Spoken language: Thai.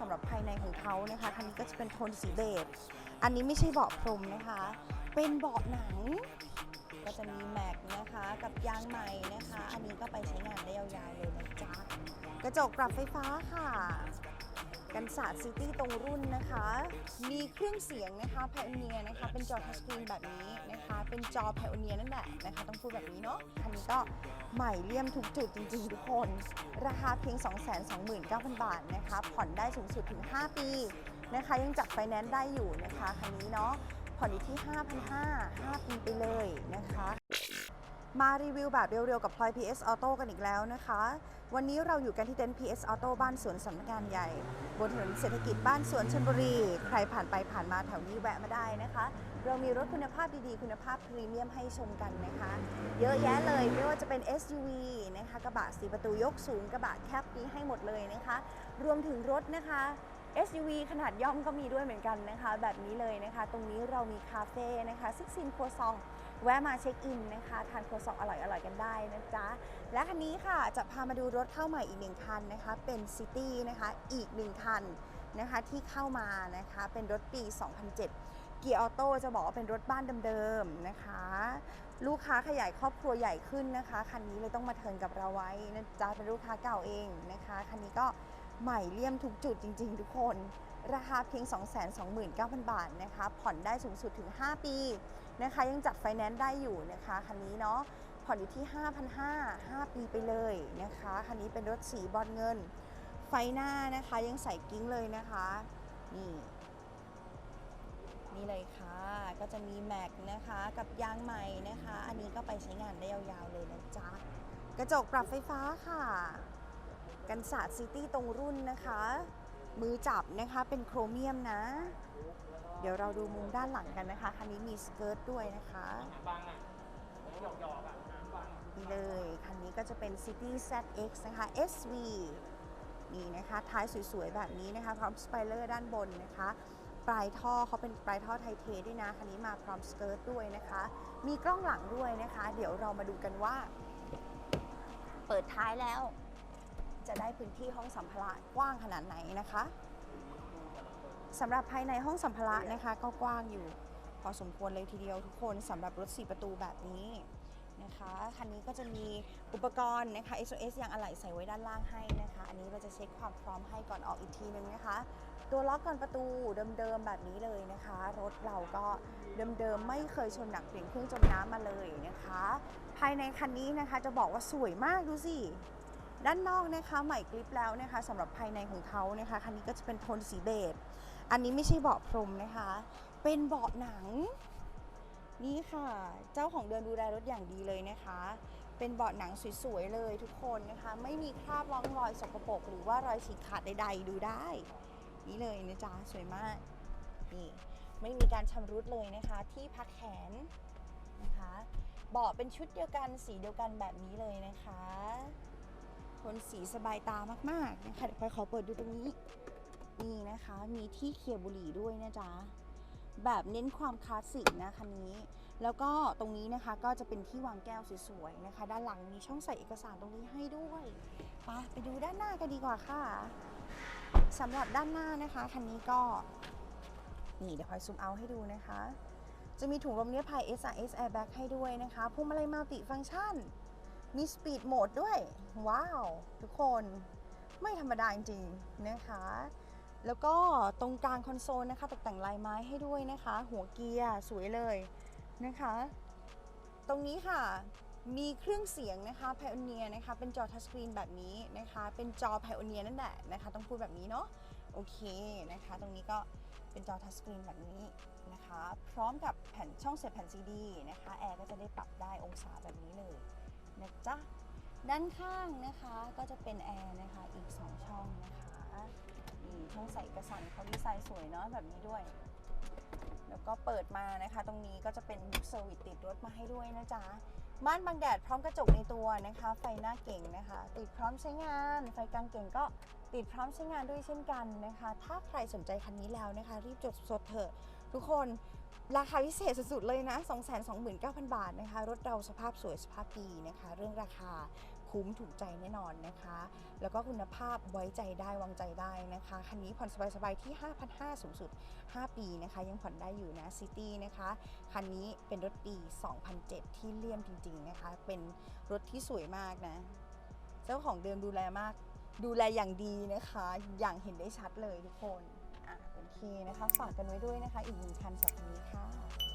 สำหรับภายในของเขานะคะคันนี้ก็จะเป็นโทนสีเบจอันนี้ไม่ใช่เบาะพรมนะคะ เป็นเบาะหนัง ก็จะมีแม็กนะคะกับยางใหม่นะคะ อันนี้ก็ไปใช้งานได้ยาวๆเลยนะจ๊ะ กระจกปรับไฟฟ้าค่ะ กันศาสตร์ซิตี้ตรงรุ่นนะคะ มีเครื่องเสียงนะคะไพโอเนียนะคะ เป็นจอทัชสกรีนแบบนี้นะคะ เป็นจอไพโอเนียนั่นแหละนะคะ ต้องพูดแบบนี้เนาะ คันนี้ก็ใหม่เลี่ยมทุกจุดจริงๆทุกคน ราคาเพียง 229,000 บาทนะคะ ผ่อนได้สูงสุดถึง 5 ปีนะคะ ยังจัดไฟแนนซ์ได้อยู่นะคะ คันนี้เนาะ ผ่อนอยู่ที่ 5,500 5ปีไปเลยนะคะ มารีวิวแบบเร็วๆ กับพลอย PS Auto กันอีกแล้วนะคะ วันนี้เราอยู่กันที่เต็นท์ PS Auto บ้านสวนสำนักงานใหญ่ บนถนนเศรษฐกิจบ้านสวนชลบุรี ใครผ่านไปผ่านมาแถวนี้แวะมาได้นะคะ เรามีรถคุณภาพดีๆ คุณภาพพรีเมียมให้ชมกันนะคะ เยอะแยะเลยไม่ว่าจะเป็น SUV นะคะกระบะสีประตูยกสูงกระบะแคปนี้ให้หมดเลยนะคะ รวมถึงรถนะคะ SUV ขนาดย่อมก็มีด้วยเหมือนกันนะคะ แบบนี้เลยนะคะ ตรงนี้เรามีคาเฟ่นะคะซิกซินครัวซอง แวะมาเช็คอินนะคะทานครัวซองอร่อยๆกันได้นะจ๊ะ และคันนี้ค่ะจะพามาดูรถเข้าใหม่อีกหนึ่งคันนะคะ เป็นซิตี้นะคะอีกหนึ่งคันนะคะที่เข้ามานะคะเป็นรถปี 2007 เกียร์ออโต้จะบอกว่าเป็นรถบ้านเดิมๆนะคะ ลูกค้าขยายครอบครัวใหญ่ขึ้นนะคะคันนี้เลยต้องมาเทินกับเราไว้นะจ๊ะเป็นลูกค้าเก่าเองนะคะคันนี้ก็ใหม่เลี่ยมทุกจุดจริง ๆ ทุกคน ราคาเพียง 229,000 บาทนะคะ ผ่อนได้สูงสุดถึง 5 ปีนะคะ ยังจัดไฟแนนซ์ได้อยู่นะคะ คันนี้เนาะ ผ่อนอยู่ที่ 5,500 5 ปีไปเลยนะคะ คันนี้เป็นรถสีบอลเงิน ไฟหน้านะคะยังใส่กิ้งเลยนะคะ นี่นี่เลยค่ะ ก็จะมีแม็กนะคะ กับยางใหม่นะคะ อันนี้ก็ไปใช้งานได้ยาวๆเลยนะจ๊ะ กระจกปรับไฟฟ้าค่ะ กันศาสตร์ซิตี้ตรงรุ่นนะคะ มือจับนะคะเป็นโครเมียมนะ เดี๋ยวเราดูมุมด้านหลังกันนะคะคันนี้มีสเกิร์ตด้วยนะคะบางอะหยอกๆอะนี่เลยคันนี้ก็จะเป็น City ZX นะคะ SV นี่นะคะท้ายสวยๆ แบบนี้นะคะ พร้อมสไปเลอร์ด้านบนนะคะ ปลายท่อเขาเป็นปลายท่อไทเทด้วยนะ คันนี้มาพร้อมสเกิร์ตด้วยนะคะ มีกล้องหลังด้วยนะคะ เดี๋ยวเรามาดูกันว่า เปิดท้ายแล้ว จะได้พื้นที่ห้องสัมภาระกว้างขนาดไหนนะคะสำหรับภายในห้องสัมภาระนะคะ ก็กว้างอยู่พอสมควรเลยทีเดียวทุกคนสำหรับรถ 4 ประตูแบบนี้นะคะคันนี้ก็จะมีอุปกรณ์นะคะ SOS ยางอะไหล่ใส่ไว้ด้านล่างให้นะคะ อันนี้เราจะเช็คความพร้อมให้ก่อนออกอีกทีนึงนะคะ ตัวล็อกก่อนประตูเดิมๆแบบนี้เลยนะคะ รถเราก็เดิมๆไม่เคยชนหนักเปลี่ยนเครื่องจมน้ำมาเลยนะคะ ภายในคันนี้นะคะจะบอกว่าสวยมากดูสิ ด้านนอกนะคะใหม่กริปแล้วนะคะสำหรับภายในของเขานะคะคันนี้ก็จะเป็นโทนสีเบจอันนี้ไม่ใช่เบาะพรมนะคะ เป็นเบาะหนัง นี่ค่ะ เจ้าของเดินดูแลรถอย่างดีเลยนะคะ เป็นเบาะหนังสวยๆเลยทุกคนนะคะ ไม่มีคราบร่องรอยสกปรกหรือว่ารอยฉีกขาดใดๆดูได้ นี่เลยนะจ๊ะสวยมากนี่ไม่มีการชำรุดเลยนะคะ ที่พักแขนนะคะเบาะเป็นชุดเดียวกันสีเดียวกันแบบนี้เลยนะคะ นสีสบายตามากๆนะคะเดี๋ยวพลอยขอเปิดดูตรงนี้นี่นะคะ มีที่เคียบุหรี่ด้วยนะจ๊ะแบบเน้นความคลาสสิกนะคันนี้ แล้วก็ตรงนี้นะคะก็จะเป็นที่วางแก้วสวยๆนะคะ ด้านหลังมีช่องใส่เอกสารตรงนี้ให้ด้วยไปไปดูด้านหน้ากันดีกว่าค่ะสำหรับด้านหน้านะคะคันนี้ก็นี่เดี๋ยวพลอยซูมเอาให้ดูนะคะ จะมีถุงลมนิรภัย SRS Airbag ให้ด้วยนะคะพวงมาลัยมัลติฟัง c t ชัน มีสปีดโหมดด้วย ว้าว ทุกคนไม่ธรรมดาจริงๆนะคะ แล้วก็ตรงกลางคอนโซลนะคะตกแต่งลายไม้ให้ด้วยนะคะ หัวเกียร์สวยเลยนะคะ ตรงนี้ค่ะมีเครื่องเสียงนะคะ Pioneer นะคะ เป็นจอทัชสกรีนแบบนี้นะคะ เป็นจอ Pioneer นั่นแหละนะคะ ต้องพูดแบบนี้เนาะ โอเคนะคะ ตรงนี้ก็เป็นจอทัชสกรีนแบบนี้นะคะ พร้อมกับแผ่นช่องเสียบแผ่นซีดีนะคะ แอร์ก็จะได้ปรับได้องศาแบบนี้เลย นะจ๊ะ ด้านข้างนะคะก็จะเป็นแอร์นะคะอีก 2 ช่องนะคะนี่ช่องใส่เอกสารเขาดีไซน์สวยเนาะแบบนี้ด้วย แล้วก็เปิดมานะคะ ตรงนี้ก็จะเป็นบุ๊กเซอร์วิสติดรถมาให้ด้วยนะจ๊ะม่านบังแดดพร้อมกระจกในตัวนะคะ ไฟหน้าเก่งนะคะ ติดพร้อมใช้งาน ไฟกลางเก่งก็ติดพร้อมใช้งานด้วยเช่นกันนะคะ ถ้าใครสนใจคันนี้แล้วนะคะ รีบจดสดเถอะ ทุกคนราคาพิเศษสุดๆเลยนะ 229,000 บาทนะคะ รถเราสภาพสวยสภาพดีนะคะ เรื่องราคาคุ้มถูกใจแน่นอนนะคะ แล้วก็คุณภาพไว้ใจได้วางใจได้นะคะ คันนี้ผ่อนสบายๆที่ 5,500 สูงสุด 5 ปีนะคะ ยังผ่อนได้อยู่นะซิตี้นะคะ คันนี้เป็นรถปี 2007 ที่เลี่ยมจริงๆนะคะ เป็นรถที่สวยมากนะ เจ้าของเดิมดูแลมาก ดูแลอย่างดีนะคะ อย่างเห็นได้ชัดเลยทุกคน นะคะ ฝากกันไว้ด้วยนะคะ อีกหนึ่งคันสำหรับคันนี้ค่ะ